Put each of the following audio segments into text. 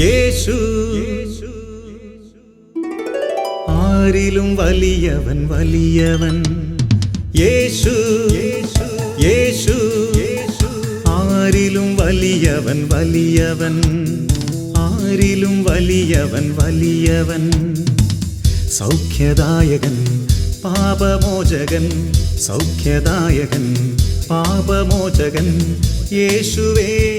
യേശു ആരിലും വലിയവൻ വലിയവൻ യേശു യേശു ആരിലും വലിയവൻ വലിയവൻ ആരിലും വലിയവൻ വലിയവൻ സൗഖ്യദായകൻ പാപമോചകൻ സൗഖ്യദായകൻ പാപമോചകൻ യേശുവേഗരക്ഷകൻ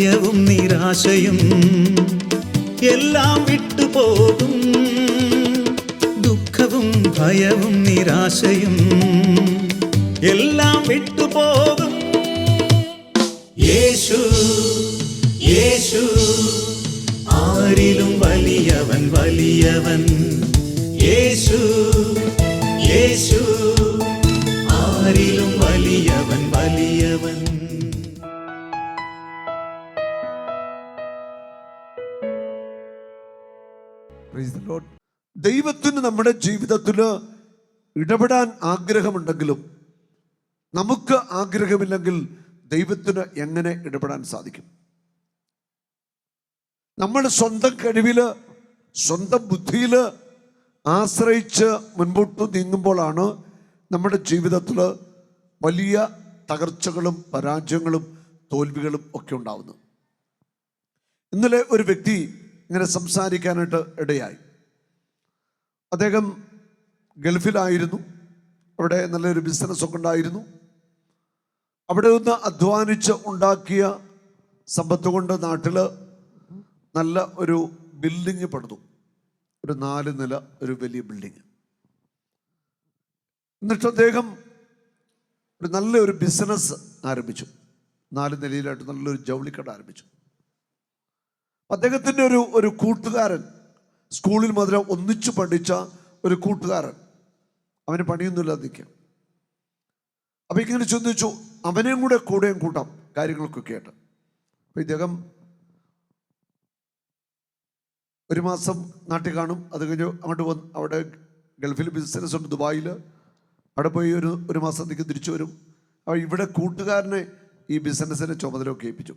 ഭയവും നിരാശയും എല്ലാം വിട്ടുപോകും. ദുഃഖവും ഭയവും നിരാശയും എല്ലാം വിട്ടുപോകും. യേശു യേശു ആരിലും വലിയവൻ വലിയവൻ. യേശു യേശു Lord. ദൈവത്തിന് നമ്മുടെ ജീവിതത്തിൽ ഇടപെടാൻ ആഗ്രഹമുണ്ടെങ്കിലും നമുക്ക് ആഗ്രഹമില്ലെങ്കിൽ ദൈവത്തിന് എങ്ങനെ ഇടപെടാൻ സാധിക്കും നമ്മൾ സ്വന്തം കഴിവിൽ സ്വന്തം ബുദ്ധിയിൽ ആശ്രയിച്ച് മുൻപോട്ട് നീങ്ങുമ്പോഴാണ് നമ്മുടെ ജീവിതത്തിൽ വലിയ തകർച്ചകളും പരാജയങ്ങളും തോൽവികളും ഒക്കെ ഉണ്ടാവുന്നത് ഇന്നലെ ഒരു വ്യക്തി ഇങ്ങനെ സംസാരിക്കാനായിട്ട് ഇടയായി അദ്ദേഹം ഗൾഫിലായിരുന്നു. അവിടെ നല്ലൊരു ബിസിനസ് ഒക്കെ ഉണ്ടായിരുന്നു. അവിടെ നിന്ന് അധ്വാനിച്ച് ഉണ്ടാക്കിയ സമ്പത്ത് കൊണ്ട് നാട്ടിൽ നല്ല ഒരു ബിൽഡിങ് പടുത്തു ഒരു നാല് നില ഒരു വലിയ ബിൽഡിങ് എന്നിട്ട് അദ്ദേഹം ഒരു നല്ലൊരു ബിസിനസ് ആരംഭിച്ചു. നാല് നിലയിലായിട്ട് നല്ലൊരു ജൗളിക്കട ആരംഭിച്ചു. അദ്ദേഹത്തിന്റെ ഒരു ഒരു കൂട്ടുകാരൻ സ്കൂളിൽ മുതൽ ഒന്നിച്ചു പഠിച്ച ഒരു കൂട്ടുകാരൻ. അവന് പണിയൊന്നുമില്ലാതെ നിൽക്കുക. അപ്പം ഇങ്ങനെ ചിന്തിച്ചു അവനെയും കൂടെ കൂടെയും കൂട്ടാം കാര്യങ്ങൾക്കൊക്കെ ആയിട്ട് അപ്പം ഇദ്ദേഹം ഒരു മാസം നാട്ടിൽ കാണും. അത് കഴിഞ്ഞ് അങ്ങോട്ട് വന്ന് അവിടെ ഗൾഫിൽ ബിസിനസ് ഉണ്ട് ദുബായിൽ. അവിടെ പോയി ഒരു ഒരു മാസത്തേക്ക് തിരിച്ചു വരും. അപ്പോൾ ഇവിടെ കൂട്ടുകാരനെ ഈ ബിസിനസ്സിന്റെ ചുമതലയൊക്കെ ഏൽപ്പിച്ചു.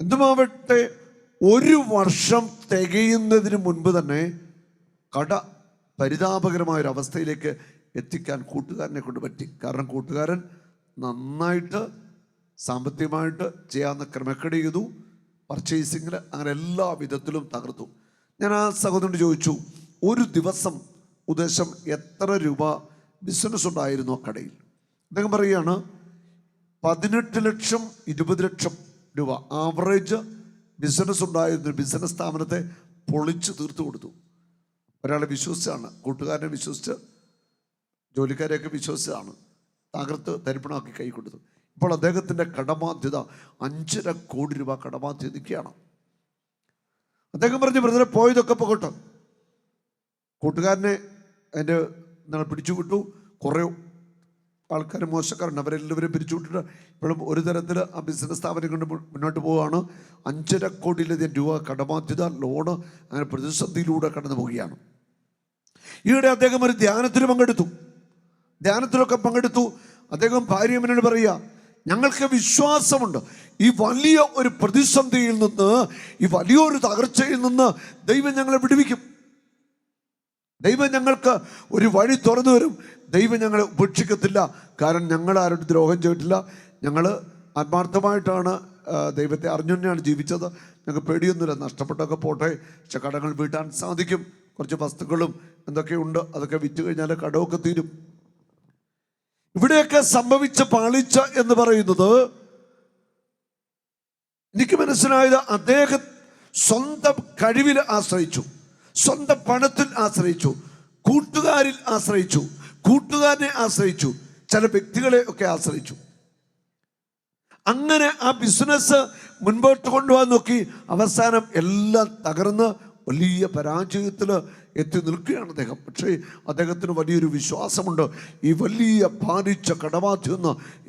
എന്തുമാവട്ടെ ഒരു വർഷം തികയുന്നതിന് മുൻപ് തന്നെ കട പരിതാപകരമായ ഒരു അവസ്ഥയിലേക്ക് എത്തിക്കാൻ കൂട്ടുകാരനെ കൊണ്ട് പറ്റി. കാരണം കൂട്ടുകാരൻ നന്നായിട്ട് സാമ്പത്തികമായിട്ട് ചെയ്യാവുന്ന ക്രമക്കേട് ചെയ്തു. പർച്ചേസിങ്ങിൽ അങ്ങനെ എല്ലാ വിധത്തിലും തകർത്തു. ഞാൻ ആ സഹോദരനോട് ചോദിച്ചു ഒരു ദിവസം ഉദ്ദേശം എത്ര രൂപ ബിസിനസ് ഉണ്ടായിരുന്നു ആ കടയിൽ? അദ്ദേഹം പറയുകയാണ് പതിനെട്ട് ലക്ഷം ഇരുപത് ലക്ഷം രൂപ. ആവറേജ് ബിസിനസ് ഉണ്ടായിരുന്ന ബിസിനസ് സ്ഥാപനത്തെ പൊളിച്ചു തീർത്തു കൊടുത്തു. ഒരാളെ വിശ്വസിച്ചാണ് കൂട്ടുകാരനെ വിശ്വസിച്ച് ജോലിക്കാരെയൊക്കെ വിശ്വസിച്ചാണ് തകർത്ത് തരിപ്പണമാക്കി കൈ കൊടുത്തു ഇപ്പോൾ അദ്ദേഹത്തിന്റെ കടബാധ്യത അഞ്ചര കോടി രൂപ കടബാധ്യത നിൽക്കുകയാണ് അദ്ദേഹം പറഞ്ഞു ബ്രദറെ പോയതൊക്കെ പോകട്ടെ. കൂട്ടുകാരനെ എന്റെ പിടിച്ചു വിട്ടു കുറേ ആൾക്കാർ മോശക്കാരുണ്ട്. അവരെല്ലാവരും പിരിച്ചുവിട്ടിട്ട് ഇപ്പോഴും ഒരു തരത്തിൽ ആ ബിസിനസ് സ്ഥാപനം കൊണ്ട് മുന്നോട്ട് പോവുകയാണ്. അഞ്ചര കോടിയിലധികം രൂപ കടബാധ്യത ലോണ് അങ്ങനെ പ്രതിസന്ധിയിലൂടെ കടന്നു പോവുകയാണ്. ഈയിടെ അദ്ദേഹം ഒരു ധ്യാനത്തിൽ പങ്കെടുത്തു. ധ്യാനത്തിലൊക്കെ പങ്കെടുത്തു. അദ്ദേഹം ഭാര്യമനോട് പറയുക ഞങ്ങൾക്ക് വിശ്വാസമുണ്ട്. ഈ വലിയ ഒരു പ്രതിസന്ധിയിൽ നിന്ന് ഈ വലിയൊരു തകർച്ചയിൽ നിന്ന് ദൈവം ഞങ്ങളെ വിടുവിക്കും. ദൈവം ഞങ്ങൾക്ക് ഒരു വഴി തുറന്നു വരും ദൈവം ഞങ്ങളെ ഉപേക്ഷിക്കത്തില്ല. കാരണം ഞങ്ങൾ ആരോട് ദ്രോഹം ചെയ്തിട്ടില്ല. ഞങ്ങൾ ആത്മാർത്ഥമായിട്ടാണ് ദൈവത്തെ അറിഞ്ഞു തന്നെയാണ് ജീവിച്ചത്. ഞങ്ങൾക്ക് പേടിയൊന്നുമില്ല. നഷ്ടപ്പെട്ടൊക്കെ പോട്ടെ. പക്ഷെ കടങ്ങൾ വീട്ടാൻ സാധിക്കും. കുറച്ച് വസ്തുക്കളും എന്തൊക്കെയുണ്ട് അതൊക്കെ വിറ്റ് കഴിഞ്ഞാൽ കടമൊക്കെ തീരും. ഇവിടെയൊക്കെ സംഭവിച്ച പാളിച്ച എന്ന് പറയുന്നത് എനിക്ക് മനസ്സിലായത് അദ്ദേഹം സ്വന്തം കഴിവിൽ ആശ്രയിച്ചു. സ്വന്തം പണത്തിൽ ആശ്രയിച്ചു കൂട്ടുകാരിൽ ആശ്രയിച്ചു കൂട്ടുകാരനെ ആശ്രയിച്ചു ചില വ്യക്തികളെ ഒക്കെ ആശ്രയിച്ചു. അങ്ങനെ ആ ബിസിനസ് മുൻപോട്ട് കൊണ്ടുപോകാൻ നോക്കി അവസാനം എല്ലാം തകർന്ന് വലിയ പരാജയത്തിൽ എത്തി നിൽക്കുകയാണ് അദ്ദേഹം. പക്ഷേ അദ്ദേഹത്തിന് വലിയൊരു വിശ്വാസമുണ്ട്. ഈ വലിയ പാലിച്ച കടബാധ്യ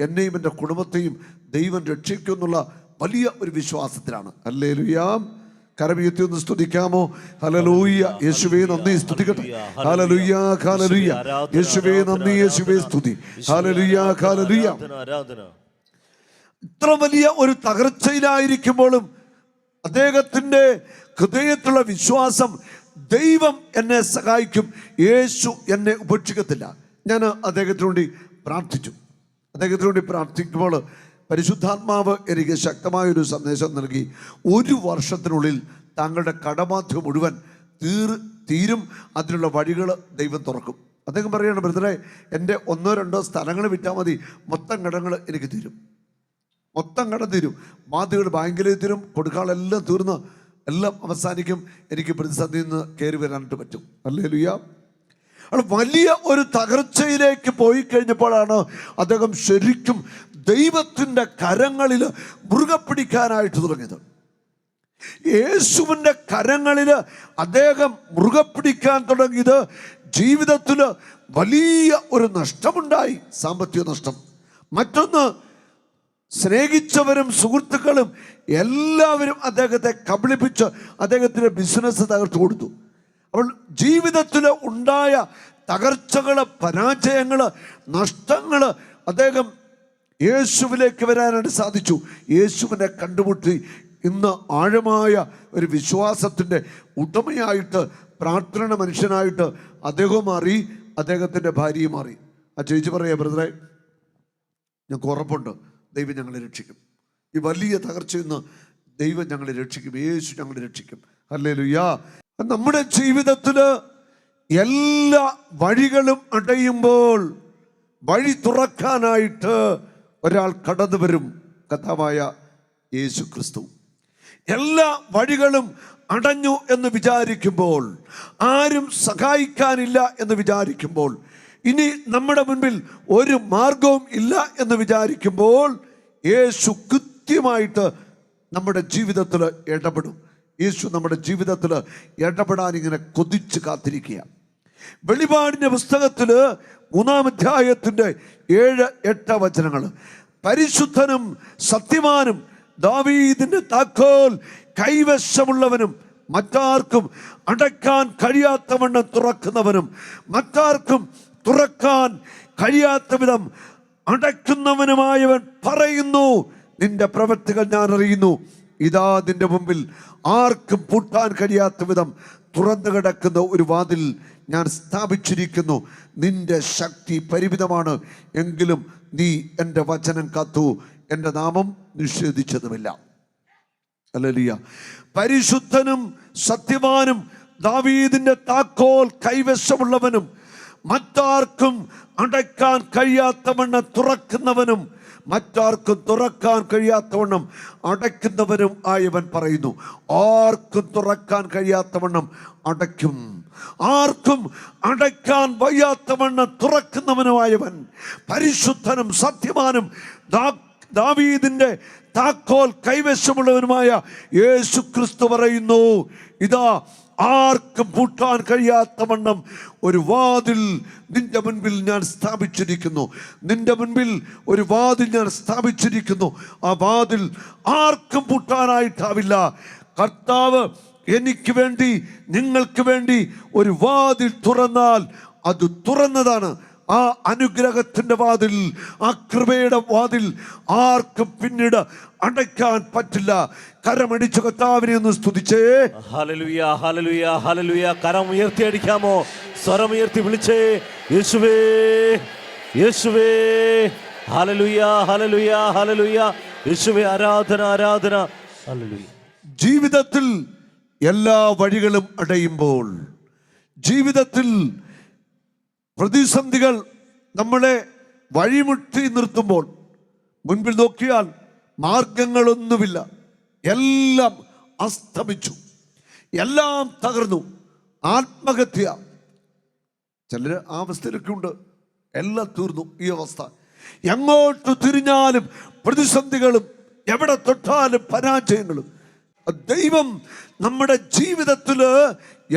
എന്നെയും എന്റെ കുടുംബത്തെയും ദൈവം രക്ഷിക്കുമെന്നുള്ള വലിയ ഒരു വിശ്വാസത്തിലാണ്. അല്ലേ ലുയാം കരമീയത്തി ഒന്ന് സ്തുതിക്കാമോ? ഹലലൂയ്യ യേശുവേ നന്ദി. സ്തുതിക്കട്ടെ. ഹലലുയ്യ ഹാലലുയ്യ യേശുവേ നന്ദി. യേശുവേ സ്തുതി. ഹലലുയ്യ ഹാലലുയ്യ ഇത്ര വലിയ ഒരു തകർച്ചയിലായിരിക്കുമ്പോഴും അദ്ദേഹത്തിന്റെ ഹൃദയത്തിലുള്ള വിശ്വാസം ദൈവം എന്നെ സഹായിക്കും. യേശു എന്നെ ഉപേക്ഷിക്കത്തില്ല. ഞാൻ അദ്ദേഹത്തിനു വേണ്ടി പ്രാർത്ഥിച്ചു. അദ്ദേഹത്തിനു വേണ്ടി പ്രാർത്ഥിക്കുമ്പോൾ പരിശുദ്ധാത്മാവ് എനിക്ക് ശക്തമായൊരു സന്ദേശം നൽകി. ഒരു വർഷത്തിനുള്ളിൽ താങ്കളുടെ കടബാധ്യം മുഴുവൻ തീർ തീരും. അതിനുള്ള വഴികൾ ദൈവം തുറക്കും. അദ്ദേഹം പറയുകയാണ് ബ്രദറെ എന്റെ ഒന്നോ രണ്ടോ സ്ഥലങ്ങൾ വിറ്റാൽ മതി. മൊത്തം കടങ്ങൾ എനിക്ക് തീരും. മൊത്തം കടം തീരും. ബാധ്യതകൾ ബാങ്കിലേ തീരും. കൊടുക്കാളെല്ലാം തീർന്ന് എല്ലാം അവസാനിക്കും. എനിക്ക് പ്രതിസന്ധിയിൽ നിന്ന് കയറി വരാനായിട്ട് പറ്റും. അല്ലേ ലുയ്യ വലിയ ഒരു തകർച്ചയിലേക്ക് പോയി കഴിഞ്ഞപ്പോഴാണ് അദ്ദേഹം ശരിക്കും ദൈവത്തിന്റെ കരങ്ങളിൽ മുറുകെ പിടിക്കാനായിട്ട് തുടങ്ങിയത്. യേശുവിന്റെ കരങ്ങളിൽ അദ്ദേഹം മുറുകെ പിടിക്കാൻ തുടങ്ങിയത് ജീവിതത്തിൽ വലിയ ഒരു നഷ്ടമുണ്ടായി സാമ്പത്തിക നഷ്ടം. മറ്റൊന്ന് സ്നേഹിച്ചവരും സുഹൃത്തുക്കളും എല്ലാവരും അദ്ദേഹത്തെ കബളിപ്പിച്ച് അദ്ദേഹത്തിന്റെ ബിസിനസ് തകർത്തു കൊടുത്തു. അപ്പോൾ ജീവിതത്തിൽ ഉണ്ടായ തകർച്ചകൾ പരാജയങ്ങൾ നഷ്ടങ്ങൾ അദ്ദേഹം യേശുവിലേക്ക് വരാനായിട്ട് സാധിച്ചു. യേശുവിനെ കണ്ടുമുട്ടി ഇന്ന് ആഴമായ ഒരു വിശ്വാസത്തിന്റെ ഉടമയായിട്ട് പ്രാർത്ഥന മനുഷ്യനായിട്ട് അദ്ദേഹം മാറി അദ്ദേഹത്തിന്റെ ഭാര്യയും മാറി. ആ ചേച്ചി പറയാ ബ്രദറെ ഞങ്ങൾക്ക് ഉറപ്പുണ്ട്. ദൈവം ഞങ്ങളെ രക്ഷിക്കും. ഈ വലിയ തകർച്ചയിൽ നിന്ന് ദൈവം ഞങ്ങളെ രക്ഷിക്കും. യേശു ഞങ്ങളെ രക്ഷിക്കും. അല്ലേ ലുയാ നമ്മുടെ ജീവിതത്തിൽ എല്ലാ വഴികളും അടയുമ്പോൾ വഴി തുറക്കാനായിട്ട് ഒരാൾ കടന്നു വരും കഥാവായ യേശു ക്രിസ്തു എല്ലാ വഴികളും അടഞ്ഞു എന്ന് വിചാരിക്കുമ്പോൾ ആരും സഹായിക്കാനില്ല എന്ന് വിചാരിക്കുമ്പോൾ ഇനി നമ്മുടെ മുൻപിൽ ഒരു മാർഗവും ഇല്ല എന്ന് വിചാരിക്കുമ്പോൾ യേശു കൃത്യമായിട്ട് നമ്മുടെ ജീവിതത്തിൽ ഇടപെടും. യേശു നമ്മുടെ ജീവിതത്തിൽ ഇടപെടാൻ ഇങ്ങനെ കൊതിച്ച് കാത്തിരിക്കുക വെളിപാടിന്റെ പുസ്തകത്തിൽ മൂന്നാം അധ്യായത്തിന്റെ ഏഴ് എട്ട് വചനങ്ങൾ പരിശുദ്ധനും സത്യമാനും ദാവീദിന്റെ താക്കോൽ കൈവശമുള്ളവനും മറ്റാർക്കും അടക്കാൻ കഴിയാത്തവണ്ണം തുറക്കുന്നവനും മറ്റാർക്കും തുറക്കാൻ കഴിയാത്ത വിധം അടയ്ക്കുന്നവനുമായവൻ പറയുന്നു. നിന്റെ പ്രവൃത്തികൾ ഞാൻ അറിയുന്നു. ഇതാ നിന്റെ മുമ്പിൽ ആർക്കും പൂട്ടാൻ കഴിയാത്ത വിധം തുറന്നു കിടക്കുന്ന ഒരു വാതിൽ ഞാൻ സ്ഥാപിച്ചിരിക്കുന്നു. നിന്റെ ശക്തി പരിമിതമാണ്. എങ്കിലും നീ എന്റെ വചനം കാത്തു. എന്റെ നാമം നിഷേധിച്ചതുമില്ല. അല്ലലിയ പരിശുദ്ധനും സത്യവാനും ദാവീദിന്റെ താക്കോൽ കൈവശമുള്ളവനും മറ്റാർക്കും അടയ്ക്കാൻ കഴിയാത്തവണ്ണം തുറക്കുന്നവനും മറ്റാർക്കും തുറക്കാൻ കഴിയാത്തവണ്ണം അടയ്ക്കുന്നവനും ആയവൻ പറയുന്നു. ആർക്കും തുറക്കാൻ കഴിയാത്തവണ്ണം അടയ്ക്കും. ആർക്കും അടയ്ക്കാൻ വയ്യാത്തവണ്ണം തുറക്കുന്നവനുമായവൻ പരിശുദ്ധനും സത്യമാനും ദാവീദിന്റെ താക്കോൽ കൈവശമുള്ളവനുമായ യേശു ക്രിസ്തു പറയുന്നു ഇതാ ആർക്കും പൂട്ടാൻ കഴിയാത്ത വണ്ണം ഒരു വാതിൽ നിന്റെ മുൻപിൽ ഞാൻ സ്ഥാപിച്ചിരിക്കുന്നു. നിന്റെ മുൻപിൽ ഒരു വാതിൽ ഞാൻ സ്ഥാപിച്ചിരിക്കുന്നു. ആ വാതിൽ ആർക്കും പൂട്ടാനായിട്ടാവില്ല. കർത്താവ് എനിക്ക് വേണ്ടി നിങ്ങൾക്ക് വേണ്ടി ഒരു വാതിൽ തുറന്നാൽ അത് തുറന്നതാണ്. ആ അനുഗ്രഹത്തിന്റെ വാതിൽ ആ കൃപയുടെ വാതിൽ ആർക്കും പിന്നീട് അടയ്ക്കാൻ പറ്റില്ല. കരമടിച്ച കർത്താവിനെ ഒന്ന് സ്തുതിച്ചേ. ഹല്ലേലൂയ ഹല്ലേലൂയ ഹല്ലേലൂയ. കരം ഉയർത്തി അടിക്കാമോ? സ്വരം ഉയർത്തി വിളിച്ചേ. യേശുവേ യേശുവേ. ഹല്ലേലൂയ ഹല്ലേലൂയ ഹല്ലേലൂയ. യേശുവേ ആരാധന ആരാധന. ഹല്ലേലൂയ. ജീവിതത്തിൽ എല്ലാ വഴികളും അടയുമ്പോൾ ജീവിതത്തിൽ പ്രതിസന്ധികൾ നമ്മളെ വഴിമുട്ടി നിർത്തുമ്പോൾ മുൻപിൽ നോക്കിയാൽ മാർഗങ്ങളൊന്നുമില്ല. എല്ലാം അസ്തമിച്ചു. എല്ലാം തകർന്നു. ആത്മഹത്യ. ചിലർ ആ അവസ്ഥയിലൊക്കെ ഉണ്ട്. എല്ലാം തീർന്നു ഈ അവസ്ഥ. എങ്ങോട്ട് തിരിഞ്ഞാലും പ്രതിസന്ധികളും എവിടെ തൊട്ടാലും പരാജയങ്ങളും. ദൈവം നമ്മുടെ ജീവിതത്തിൽ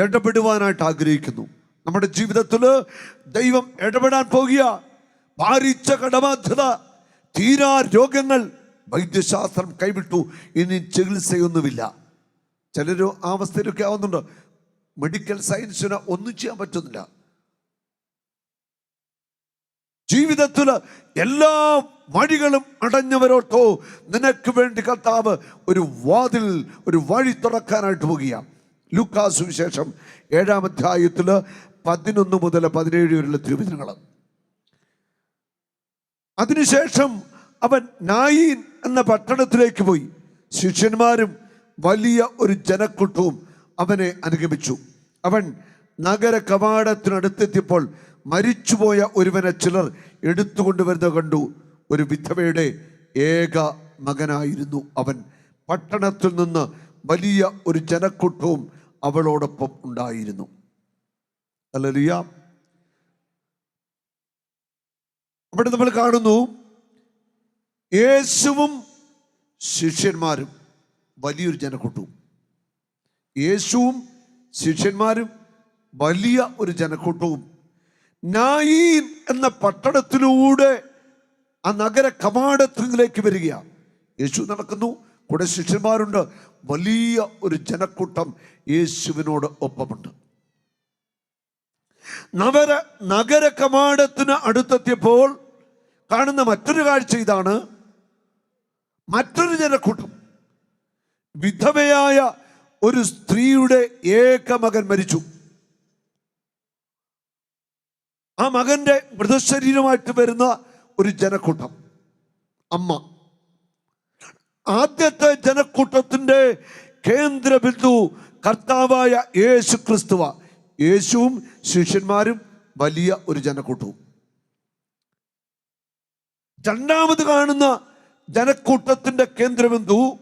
ഇടപെടുവാനായിട്ട് ആഗ്രഹിക്കുന്നു. നമ്മുടെ ജീവിതത്തിൽ ദൈവം ഇടപെടാൻ പോകുക. ഭാരിച്ച കടബാധ്യത തീരാ രോഗങ്ങൾ വൈദ്യശാസ്ത്രം കൈവിട്ടു. ഇനി ചികിത്സയൊന്നുമില്ല. ചിലർ ആ അവസ്ഥയിലൊക്കെ ആവുന്നുണ്ട്. മെഡിക്കൽ സയൻസിന് ഒന്നും ചെയ്യാൻ പറ്റുന്നില്ല. ജീവിതത്തിൽ എല്ലാ വഴികളും അടഞ്ഞവരോട്ടോ നിനക്ക് വേണ്ടി കർത്താവ് ഒരു വാതിൽ ഒരു വഴി തുറക്കാനായിട്ട് പോകുക ലുക്കാ സുവിശേഷം ഏഴാം അധ്യായത്തിൽ പതിനൊന്ന് മുതൽ പതിനേഴ് വരെയുള്ള തിരുവചനങ്ങൾ അതിനുശേഷം അവൻ നായീൻ എന്ന പട്ടണത്തിലേക്ക് പോയി. ശിഷ്യന്മാരും വലിയ ഒരു ജനക്കൂട്ടവും അവനെ അനുഗമിച്ചു. അവൻ നഗര കവാടത്തിനടുത്തെത്തിയപ്പോൾ മരിച്ചുപോയ ഒരുവനെ ചിലർ എടുത്തുകൊണ്ടുവരുന്നത് കണ്ടു. ഒരു വിധവയുടെ ഏക മകനായിരുന്നു അവൻ. പട്ടണത്തിൽ നിന്ന് വലിയ ഒരു ജനക്കൂട്ടവും അവളോടൊപ്പം ഉണ്ടായിരുന്നു. അല്ലലിയ അവിടെ നമ്മൾ കാണുന്നു യേശുവും ശിഷ്യന്മാരും വലിയൊരു ജനക്കൂട്ടവും. യേശുവും ശിഷ്യന്മാരും വലിയ ഒരു ജനക്കൂട്ടവും. നായീൻ എന്ന പട്ടണത്തിലൂടെ ആ നഗര കവാടത്തിലേക്ക് വരികയാണ് യേശു നടക്കുന്നു കൂടെ ശിഷ്യന്മാരുണ്ട്. വലിയ ഒരു ജനക്കൂട്ടം യേശുവിനോട് ഒപ്പമുണ്ട്. നഗര നഗര കവാടത്തിന് അടുത്തെത്തിയപ്പോൾ കാണുന്ന മറ്റൊരു കാഴ്ച ഇതാണ്. മറ്റൊരു ജനക്കൂട്ടം. വിധവയായ ഒരു സ്ത്രീയുടെ ഏക മകൻ മരിച്ചു. ആ മകന്റെ മൃതശരീരമായിട്ട് വരുന്ന ഒരു ജനക്കൂട്ടം. അമ്മ. ആദ്യത്തെ ജനക്കൂട്ടത്തിന്റെ കേന്ദ്ര ബിന്ദു കർത്താവായ യേശു ക്രിസ്തുവ യേശുവും ശിഷ്യന്മാരും വലിയ ഒരു ജനക്കൂട്ടവും. രണ്ടാമത് കാണുന്ന ജനക്കൂട്ടത്തിന്റെ കേന്ദ്രബിന്ദു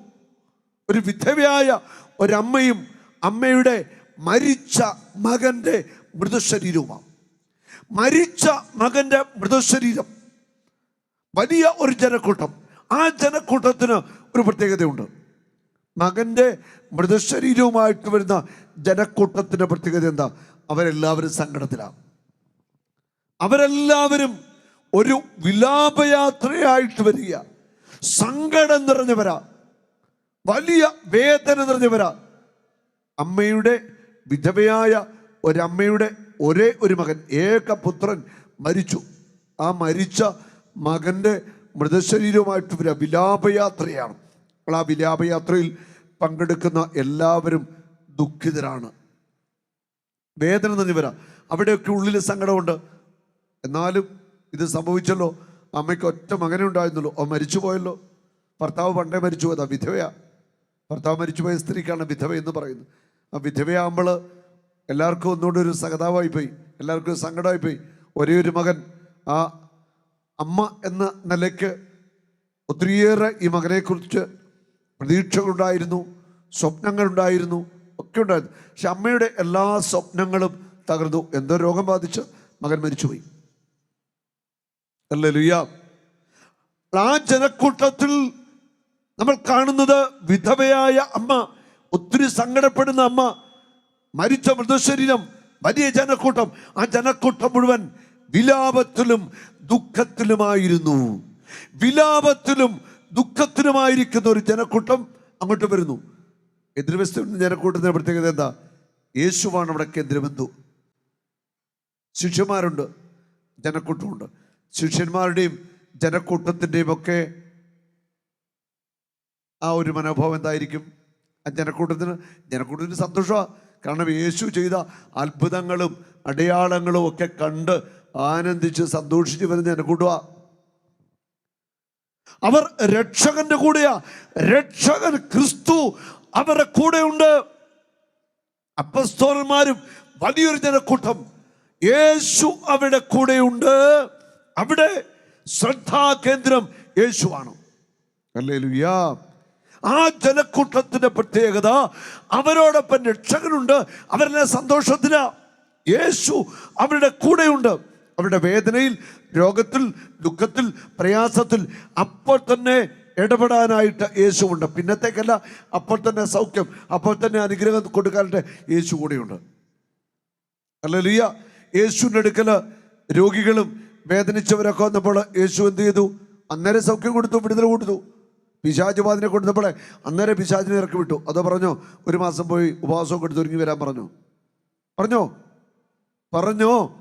ഒരു വിധവയായ ഒരമ്മയും അമ്മയുടെ മരിച്ച മകന്റെ മൃതശരീരവുമാണ്. മരിച്ച മകന്റെ മൃതശരീരം വലിയ ഒരു ജനക്കൂട്ടം. ആ ജനക്കൂട്ടത്തിന് ഒരു പ്രത്യേകതയുണ്ട്. മകന്റെ മൃതശരീരവുമായിട്ട് വരുന്ന ജനക്കൂട്ടത്തിന്റെ പ്രത്യേകത എന്താ? അവരെല്ലാവരും സങ്കടത്തിലാണ് അവരെല്ലാവരും ഒരു വിലാപയാത്രയായിട്ട് വരിക. സങ്കടം നിറഞ്ഞവരാ വലിയ വേദന നിറഞ്ഞവരാ അമ്മയുടെ വിധവയായ ഒരമ്മയുടെ ഒരേ ഒരു മകൻ ഏക പുത്രൻ മരിച്ചു. ആ മരിച്ച മകന്റെ മൃതശരീരവുമായിട്ട് വരിക. വിലാപയാത്രയാണ്. അപ്പോൾ ആ വിലാപയാത്രയിൽ പങ്കെടുക്കുന്ന എല്ലാവരും ദുഃഖിതരാണ്. വേദന നിറഞ്ഞവരാ അവിടെയൊക്കെ ഉള്ളിൽ സങ്കടമുണ്ട്. എന്നാലും ഇത് സംഭവിച്ചല്ലോ. അമ്മയ്ക്ക് ഒറ്റ മകനെ ഉണ്ടായിരുന്നുള്ളൂ. അവ മരിച്ചു പോയല്ലോ ഭർത്താവ് പണ്ടേ മരിച്ചു പോയതാ. വിധവയാ. ഭർത്താവ് മരിച്ചുപോയ സ്ത്രീക്കാണ് വിധവ എന്ന് പറയുന്നത്. ആ വിധവയാകുമ്പോൾ എല്ലാവർക്കും ഒന്നുകൂടി ഒരു സഹതാവായി പോയി എല്ലാവർക്കും ഒരു സങ്കടമായി പോയി ഒരേ ഒരു മകൻ. ആ അമ്മ എന്ന നിലയ്ക്ക് ഒത്തിരിയേറെ ഈ മകനെക്കുറിച്ച് പ്രതീക്ഷകളുണ്ടായിരുന്നു. സ്വപ്നങ്ങളുണ്ടായിരുന്നു. ഒക്കെ ഉണ്ടായിരുന്നു പക്ഷെ അമ്മയുടെ എല്ലാ സ്വപ്നങ്ങളും തകർന്നു. എന്തോ രോഗം ബാധിച്ച് മകൻ മരിച്ചുപോയി. അല്ലേ ലുയ്യ ആ ജനക്കൂട്ടത്തിൽ നമ്മൾ കാണുന്നത് വിധവയായ അമ്മ ഒത്തിരി സങ്കടപ്പെടുന്ന അമ്മ മരിച്ച മൃതശരീരം വലിയ ജനക്കൂട്ടം. ആ ജനക്കൂട്ടം മുഴുവൻ വിലാപത്തിലും ദുഃഖത്തിലുമായിരുന്നു. വിലാപത്തിലും ദുഃഖത്തിലുമായിരിക്കുന്ന ഒരു ജനക്കൂട്ടം അങ്ങോട്ട് വരുന്നു. എതിർവശത്ത് ജനക്കൂട്ടത്തിന്റെ പ്രത്യേകത എന്താ? യേശുവാണ് അവിടെ കേന്ദ്രബിന്ദു. ശിഷ്യന്മാരുണ്ട് ജനക്കൂട്ടമുണ്ട്. ശിഷ്യന്മാരുടെയും ജനക്കൂട്ടത്തിന്റെയും ഒക്കെ ആ ഒരു മനോഭാവം എന്തായിരിക്കും? ആ ജനക്കൂട്ടത്തിന് ജനക്കൂട്ടത്തിന് സന്തോഷമാണ് കാരണം യേശു ചെയ്ത അത്ഭുതങ്ങളും അടയാളങ്ങളും ഒക്കെ കണ്ട് ആനന്ദിച്ച് സന്തോഷിച്ച് വരുന്ന ജനക്കൂട്ടുക അവർ രക്ഷകന്റെ കൂടെയാ. രക്ഷകൻ ക്രിസ്തു അവരുടെ കൂടെയുണ്ട് അപ്പസ്തോലന്മാരും വലിയൊരു ജനക്കൂട്ടം. യേശു അവരുടെ കൂടെയുണ്ട്. അവിടെ ശ്രദ്ധാകേന്ദ്രം യേശുവാണ്. അല്ലേലുയ്യാ. ആ ജനക്കൂട്ടത്തിന്റെ പ്രത്യേകത അവരോടൊപ്പം രക്ഷകനുണ്ട് അവരുടെ സന്തോഷത്തിന് യേശു അവരുടെ കൂടെയുണ്ട്. അവരുടെ വേദനയിൽ രോഗത്തിൽ ദുഃഖത്തിൽ പ്രയാസത്തിൽ അപ്പോൾ തന്നെ ഇടപെടാനായിട്ട് യേശുവുണ്ട്. പിന്നത്തേക്കല്ല അപ്പോൾ തന്നെ സൗഖ്യം അപ്പോൾ തന്നെ അനുഗ്രഹം കൊടുക്കാനായിട്ട് യേശു കൂടെയുണ്ട്. അല്ലല്ലിയ യേശുവിന്റെ അടുക്കൽ രോഗികളും വേദനിച്ചവരൊക്കെ വന്നപ്പോൾ യേശു എന്ത് ചെയ്തു? അന്നേരം സൗഖ്യം കൊടുത്തു വിടുതൽ കൊടുത്തു. പിശാചുബാദിനെ കൊടുത്തപ്പോൾ അന്നേരം പിശാചിനെ ഇറക്കി വിട്ടു. അതോ പറഞ്ഞോ ഒരു മാസം പോയി ഉപവാസം എടുത്ത് ഒരുങ്ങി വരാൻ പറഞ്ഞു? പറഞ്ഞോ? പറഞ്ഞോ?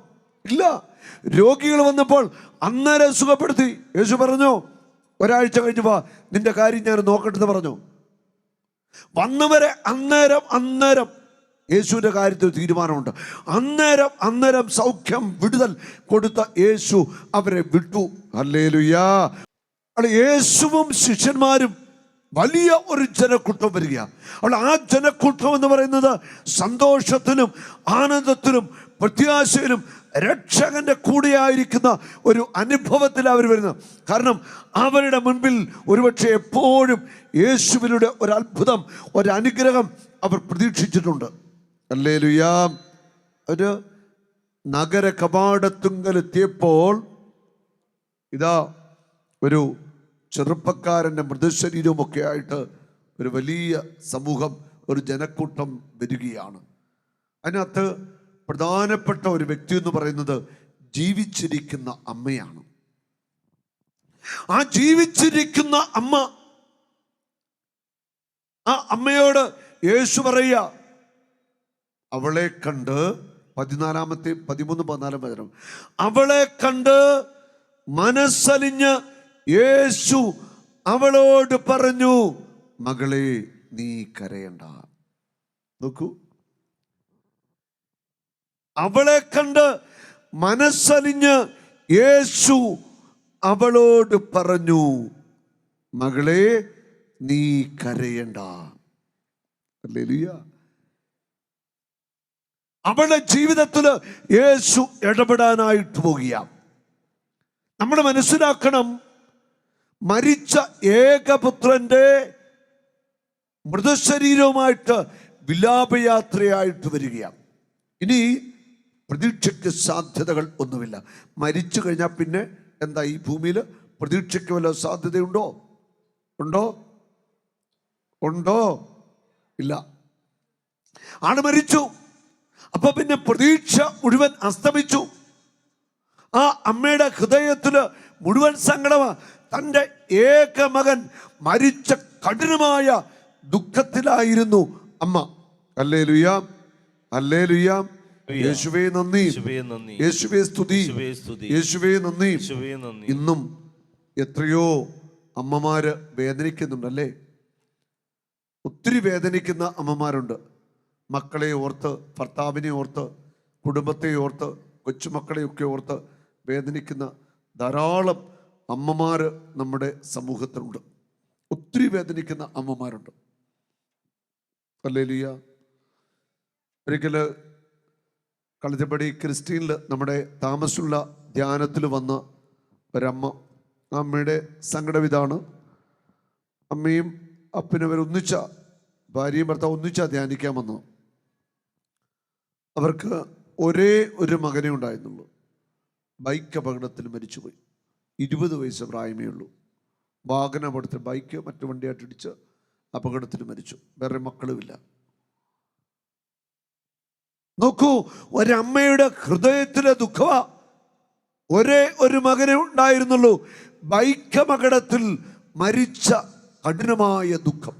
ഇല്ല. രോഗികൾ വന്നപ്പോൾ അന്നേരം സുഖപ്പെടുത്തി. യേശു പറഞ്ഞു ഒരാഴ്ച കഴിഞ്ഞ് വാ നിന്റെ കാര്യം ഞാൻ നോക്കട്ടെ എന്ന് പറഞ്ഞു. വന്നവരെ അന്നേരം അന്നേരം യേശുവിന്റെ കാര്യത്തിൽ തീരുമാനമുണ്ട്. അന്നേരം അന്നേരം സൗഖ്യം വിടുതൽ കൊടുത്ത യേശു അവരെ വിട്ടു. അല്ലേലുയാ യേശുവും ശിഷ്യന്മാരും വലിയ ഒരു ജനക്കൂട്ടം വരിക അവിടെ ആ ജനക്കൂട്ടം എന്ന് പറയുന്നത് സന്തോഷത്തിനും ആനന്ദത്തിനും പ്രത്യാശയിലും രക്ഷകന്റെ കൂടെയായിരിക്കുന്ന ഒരു അനുഭവത്തിൽ അവർ വരുന്നത് കാരണം അവരുടെ മുൻപിൽ ഒരുപക്ഷെ എപ്പോഴും യേശുവിനുടെ ഒരു അത്ഭുതം ഒരു അനുഗ്രഹം അവർ പ്രതീക്ഷിച്ചിട്ടുണ്ട്. അല്ലേ ലുയാ ഒരു നഗര കപാടത്തുങ്കലെത്തിയപ്പോൾ ഇതാ ഒരു ചെറുപ്പക്കാരന്റെ മൃതശരീരമൊക്കെ ആയിട്ട് ഒരു വലിയ സമൂഹം ഒരു ജനക്കൂട്ടം വരികയാണ്. അതിനകത്ത് പ്രധാനപ്പെട്ട ഒരു വ്യക്തി എന്ന് പറയുന്നത് ജീവിച്ചിരിക്കുന്ന അമ്മയാണ്. ആ ജീവിച്ചിരിക്കുന്ന അമ്മ ആ അമ്മയോട് യേശു പറയുക അവളെ കണ്ട് പതിനാലാമത്തെ പതിമൂന്ന് പതിനാലാം വചനം അവളെ കണ്ട് മനസ്സലിഞ്ഞ് യേശു അവളോട് പറഞ്ഞു മകളെ നീ കരയണ്ട നോക്കൂ. അവളെ കണ്ട് മനസ്സലിഞ്ഞ് യേശു അവളോട് പറഞ്ഞു മകളെ നീ കരയണ്ട. അവളുടെ ജീവിതത്തിൽ യേശു ഇടപെടാനായിട്ട് പോകുക നമ്മൾ മനസ്സിലാക്കണം മരിച്ച ഏകപുത്രന്റെ മൃതശരീരവുമായിട്ട് വിലാപയാത്രയായിട്ട് വരികയാണ് ഇനി പ്രതീക്ഷയ്ക്ക് സാധ്യതകൾ ഒന്നുമില്ല. മരിച്ചു കഴിഞ്ഞാൽ പിന്നെ എന്താ ഈ ഭൂമിയിൽ പ്രതീക്ഷയ്ക്ക് വല്ല സാധ്യതയുണ്ടോ? ഉണ്ടോ? ഉണ്ടോ? ഇല്ല. ആണ് മരിച്ചു. അപ്പൊ പിന്നെ പ്രതീക്ഷ മുഴുവൻ അസ്തമിച്ചു. ആ അമ്മയുടെ ഹൃദയത്തിൽ മുഴുവൻ സങ്കടമാ തന്റെ ഏക മകൻ മരിച്ച കഠിനമായ ദുഃഖത്തിലായിരുന്നു അമ്മ. അല്ലേ ലുയാം അല്ലേ ലുയാം യേശുവേ നന്ദി. യേശുവേ സ്തുതി. യേശുവേ നന്ദി. ഇന്നും എത്രയോ അമ്മമാര് വേദനിക്കുന്നുണ്ടല്ലേ ഒത്തിരി വേദനിക്കുന്ന അമ്മമാരുണ്ട്. മക്കളെ ഓർത്ത് ഭർത്താവിനെ ഓർത്ത് കുടുംബത്തെ ഓർത്ത് കൊച്ചുമക്കളെയൊക്കെ ഓർത്ത് വേദനിക്കുന്ന ധാരാളം അമ്മമാർ നമ്മുടെ സമൂഹത്തിലുണ്ട്. ഒത്തിരി വേദനിക്കുന്ന അമ്മമാരുണ്ട്. അല്ലേ ലിയ ഒരിക്കൽ കളത്തിപ്പടി ക്രിസ്റ്റീനിൽ നമ്മുടെ താമസമുള്ള ധ്യാനത്തിൽ വന്ന ഒരമ്മ. അമ്മയുടെ സങ്കടം ഇതാണ് അമ്മയും അപ്പനും അവർ ഒന്നിച്ച ഭാര്യയും ഭർത്താവ് ഒന്നിച്ച ധ്യാനിക്കാൻ വന്നു അവർക്ക് ഒരേ ഒരു മകനെ ഉണ്ടായിരുന്നുള്ളൂ. ബൈക്ക് അപകടത്തിൽ മരിച്ചുപോയി. ഇരുപത് വയസ്സ് പ്രായമേ ഉള്ളൂ. വാഹനാപകടത്തിൽ ബൈക്ക് മറ്റു വണ്ടിയായിട്ടിടിച്ച് അപകടത്തിൽ മരിച്ചു. വേറെ മക്കളുമില്ല. നോക്കൂ ഒരമ്മയുടെ ഹൃദയത്തിലെ ദുഃഖമാ ഒരേ ഒരു മകനെ ഉണ്ടായിരുന്നുള്ളൂ. ബൈക്കപകടത്തിൽ മരിച്ച കഠിനമായ ദുഃഖം.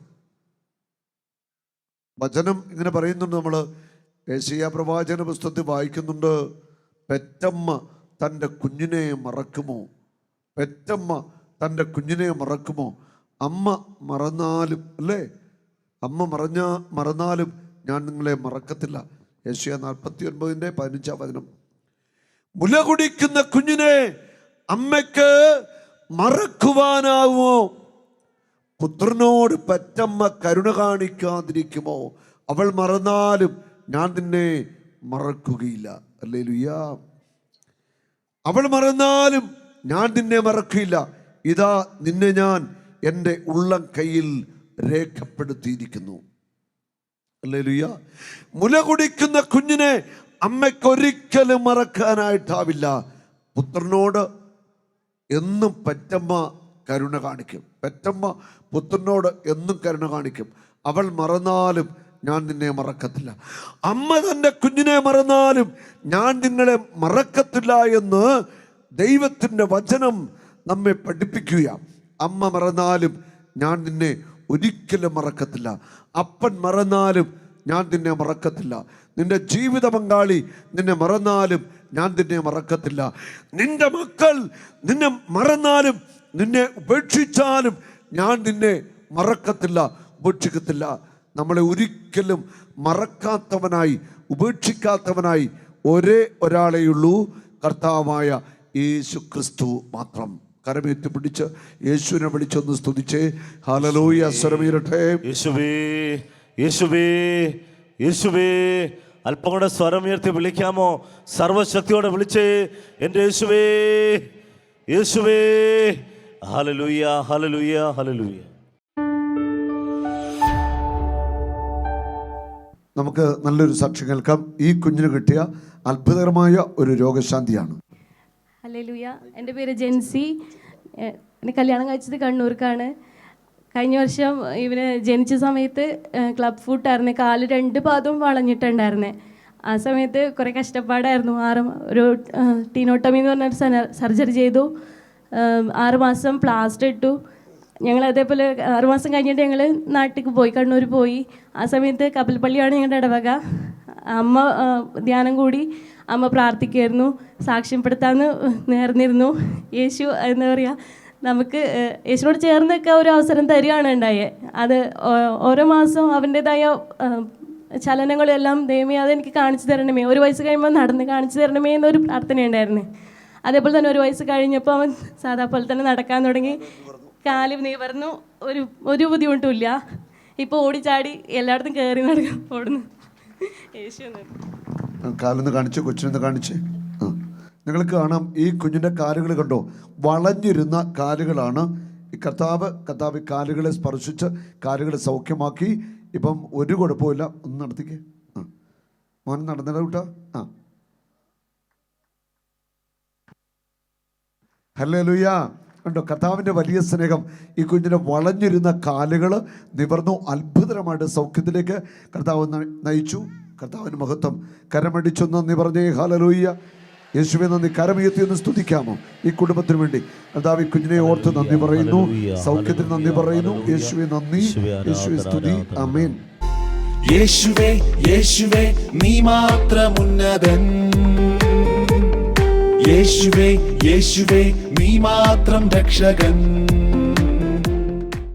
വചനം ഇങ്ങനെ പറയുന്നുണ്ട് നമ്മൾ ഏഷ്യ പ്രവാചന പുസ്തകത്തിൽ വായിക്കുന്നുണ്ട് പെറ്റമ്മ തന്റെ കുഞ്ഞിനെ മറക്കുമോ? പെറ്റമ്മ തന്റെ കുഞ്ഞിനെ മറക്കുമോ? അമ്മ മറന്നാലും അല്ലേ? അമ്മ മറഞ്ഞ മറന്നാലും ഞാൻ നിങ്ങളെ മറക്കത്തില്ല. ഏഷ്യ നാൽപ്പത്തി ഒൻപതിന്റെ പതിനഞ്ചാം വചനം. മുല കുടിക്കുന്ന കുഞ്ഞിനെ അമ്മയ്ക്ക് മറക്കുവാനാവുമോ? പുത്രനോട് പറ്റമ്മ കരുണ കാണിക്കാതിരിക്കുമോ? അവൾ മറന്നാലും ഞാൻ നിന്നെ മറക്കുകയില്ല. അല്ലേ ലുയാ അവൾ മറന്നാലും ഞാൻ നിന്നെ മറക്കില്ല ഇതാ നിന്നെ ഞാൻ എന്റെ ഉള്ളം കയ്യിൽ രേഖപ്പെടുത്തിയിരിക്കുന്നു. അല്ലേലുയ്യ മുല കുടിക്കുന്ന കുഞ്ഞിനെ അമ്മയ്ക്കൊരിക്കലും മറക്കാനായിട്ടാവില്ല. പുത്രനോട് എന്നും പെറ്റമ്മ കരുണ കാണിക്കും. പെറ്റമ്മ പുത്രനോട് എന്നും കരുണ കാണിക്കും. അവൾ മറന്നാലും ഞാൻ നിന്നെ മറക്കത്തില്ല. അമ്മ തന്റെ കുഞ്ഞിനെ മറന്നാലും ഞാൻ നിങ്ങളെ മറക്കത്തില്ല എന്ന് ദൈവത്തിന്റെ വചനം നമ്മെ പഠിപ്പിക്കുക അമ്മ മറന്നാലും ഞാൻ നിന്നെ ഒരിക്കലും മറക്കത്തില്ല. അപ്പൻ മറന്നാലും ഞാൻ നിന്നെ മറക്കത്തില്ല. നിന്റെ ജീവിത പങ്കാളി നിന്നെ മറന്നാലും ഞാൻ നിന്നെ മറക്കത്തില്ല. നിന്റെ മക്കൾ നിന്നെ മറന്നാലും നിന്നെ ഉപേക്ഷിച്ചാലും ഞാൻ നിന്നെ മറക്കത്തില്ല ഉപേക്ഷിക്കത്തില്ല. നമ്മളെ ഒരിക്കലും മറക്കാത്തവനായി ഉപേക്ഷിക്കാത്തവനായി ഒരേ ഒരാളെയുള്ളൂ കർത്താവായ യേശു ക്രിസ്തു മാത്രം. കരമേറ്റ് പിടിച്ച് യേശുവിനെ വിളിച്ചൊന്ന് സ്തുതിച്ച്. ഹാലലോയി അസ്വരമീരട്ടെ യേശുവേ യേശുവേ യേശുവേ അല്പം കൂടെ സ്വരം ഉയർത്തി വിളിക്കാമോ? സർവശക്തിയോടെ വിളിച്ച്. എന്റെ യേശുവേ യേശുവേ. ഹലലുയ്യ ഹലലുയ്യ ഹലലുയ്യ നമുക്ക് നല്ലൊരു സാക്ഷി കേൾക്കാം. ഈ കുഞ്ഞിന് കിട്ടിയ അത്ഭുതകരമായ ഒരു രോഗശാന്തിയാണ്. ഹല്ലേലൂയ. എന്റെ പേര് ജെൻസി. എന്നെ കല്യാണം കഴിച്ചത് കണ്ണൂർക്കാണ്. കഴിഞ്ഞ വർഷം ഇവന് ജനിച്ച സമയത്ത് ക്ലബ് ഫുട്ടായിരുന്നു കാൽ രണ്ട് പാദവും വളഞ്ഞിട്ടുണ്ടായിരുന്നേ. ആ സമയത്ത് കുറേ കഷ്ടപ്പാടായിരുന്നു. ആറ് ഒരു ടീനോട്ടമി എന്ന് പറഞ്ഞൊരു സർജറി ചെയ്തു. ആറുമാസം ആറ് മാസം പ്ലാസ്റ്റർ ഇട്ടു. ഞങ്ങൾ അതേപോലെ ആറുമാസം കഴിഞ്ഞിട്ട് ഞങ്ങൾ നാട്ടിലേക്ക് പോയി കണ്ണൂർ പോയി. ആ സമയത്ത് കപ്പൽപ്പള്ളിയാണ് ഞങ്ങളുടെ ഇടവക. അമ്മ ധ്യാനം കൂടി അമ്മ പ്രാർത്ഥിക്കുമായിരുന്നു. സാക്ഷ്യപ്പെടുത്താമെന്ന് നേർന്നിരുന്നു. യേശു എന്താ പറയുക നമുക്ക് യേശുവിനോട് ചേർന്ന് നിൽക്കാൻ ഒരു അവസരം തരികയാണ് ഉണ്ടായത് അത് ഓരോ മാസവും അവന്റെതായ ചലനങ്ങളെല്ലാം ദൈവമേ അതെനിക്ക് കാണിച്ചു തരണമേ. ഒരു വയസ്സ് കഴിയുമ്പോൾ നടന്ന് കാണിച്ചു തരണമേ എന്നൊരു പ്രാർത്ഥനയുണ്ടായിരുന്നു അതേപോലെ തന്നെ ഒരു വയസ്സ് കഴിഞ്ഞപ്പോൾ അവൻ സാധാ പോലെ തന്നെ നടക്കാൻ തുടങ്ങി. കാലി നിവർന്നു. ഒരു ഒരു ബുദ്ധിമുട്ടുമില്ല ഇപ്പോൾ ഓടിച്ചാടി എല്ലായിടത്തും കയറി നടക്കാൻ ഓടുന്നു. കാലൊന്ന് കാണിച്ച് കൊച്ചിനൊന്ന് കാണിച്ച്. നിങ്ങൾ കാണാം ഈ കുഞ്ഞിന്റെ കാലുകൾ കണ്ടോ? വളഞ്ഞിരുന്ന കാലുകളാണ്. ഈ കർത്താവ് കർത്താവ് ഈ കാലുകളെ സ്പർശിച്ച് കാലുകളെ സൗഖ്യമാക്കി. ഇപ്പം ഒരു കുഴപ്പമില്ല ഒന്ന് നടത്തിക്കേ. ആ മോൻ നടന്നില്ല കൂട്ടാ. ആ. ഹലോ ലുയ്യ കണ്ടോ? കർത്താവിന്റെ വലിയ സ്നേഹം ഈ കുഞ്ഞിനെ വളഞ്ഞിരുന്ന കാലുകൾ നിവർന്നു അത്ഭുതകരമായിട്ട് സൗഖ്യത്തിലേക്ക് കർത്താവ് നയിച്ചു. കർത്താവിന് മഹത്വം. കരമടിച്ചൊന്ന് നിവർന്നേ. പറഞ്ഞേ ഹലലൂയ്യ യേശുവെ നന്ദി. കരമുയർത്തി ഒന്ന് സ്തുതിക്കാമോ? ഈ കുടുംബത്തിന് വേണ്ടി. കർത്താവ് ഈ കുഞ്ഞിനെ ഓർത്ത് നന്ദി പറയുന്നു. സൗഖ്യത്തിന് നന്ദി പറയുന്നു. യേശുവെ നന്ദി. യേശുവെ സ്തുതി. അമേൻ യേശുവേ യേശുവേ നീ മാത്രമുന്നതൻ. യേശുവേ യേശുവേ നീ മാത്രം രക്ഷകൻ.